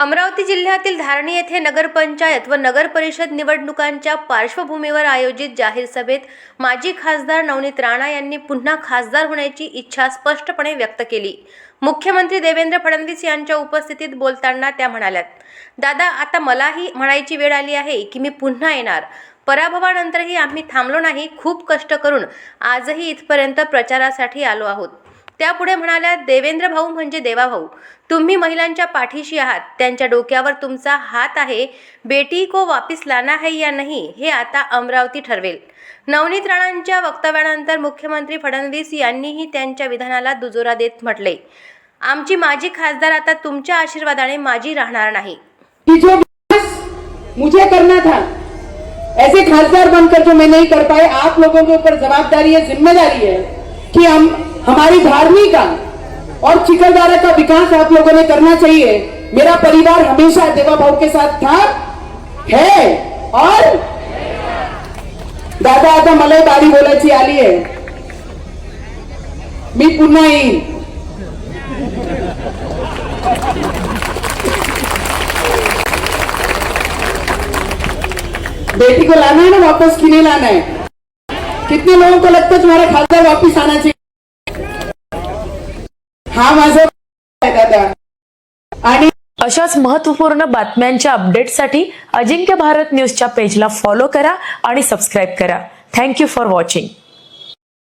अमरावती जिल्ह्यातील धारणी येथे नगरपंचायत व नगर परिषद निवडणुकांच्या पार्श्वभूमीवर आयोजित जाहीर सभेत माजी खासदार नवनीत राणा यांनी पुन्हा खासदार होण्याची इच्छा स्पष्टपणे व्यक्त केली. मुख्यमंत्री देवेंद्र फडणवीस यांच्या उपस्थितीत बोलताना त्या म्हणाल्यात दादा आता मलाही म्हणायची वेळ आली आहे की मी पुन्हा येणार. पराभवानंतरही आम्ही थांबलो नाही खूप कष्ट करून आजही इथपर्यंत प्रचारासाठी आलो आहोत. त्या पुढे म्हणाल्या देवेंद्र भाऊ म्हणजे देवाभाऊ तुम्ही महिलांच्या पाठीशी आहात. त्यांच्या डोक्यावर तुमचा हात आहे. बेटी को वापिस लाना है या नाही हे आता अमरावती ठरवेल. नवनीत राणांच्या वक्तव्यानंतर मुख्यमंत्री फडणवीस यांनीही त्यांच्या विधानाला दुजोरा देत म्हटले आमची माजी खासदार आता तुमच्या आशीर्वादाने माझी राहणार नाही. मुझे करना था. ऐसे खासदार बनकर जो मैं नहीं कर पाए आप लोगों के ऊपर जवाबदारी है जिम्मेदारी है। कि हम, हमारी धार्मिक और चिकलदारा का विकास आप लोगों ने करना चाहिए। मेरा परिवार हमेशा देवा भाव के साथ था, है और दादा आता मला बारी बोलायची आली आहे। मी पुन्हा येईन। बेटी को लाना है ना वापस कि नहीं लाना है? कितने लोगों को लगता है तुम्हारा खासदार वापिस आना चाहिए हा माझा दादा. आणि अशाच महत्त्वपूर्ण बातम्यांच्या अपडेटसाठी अजिंक्य भारत न्यूजच्या पेजला फॉलो करा आणि सबस्क्राईब करा. Thank you for watching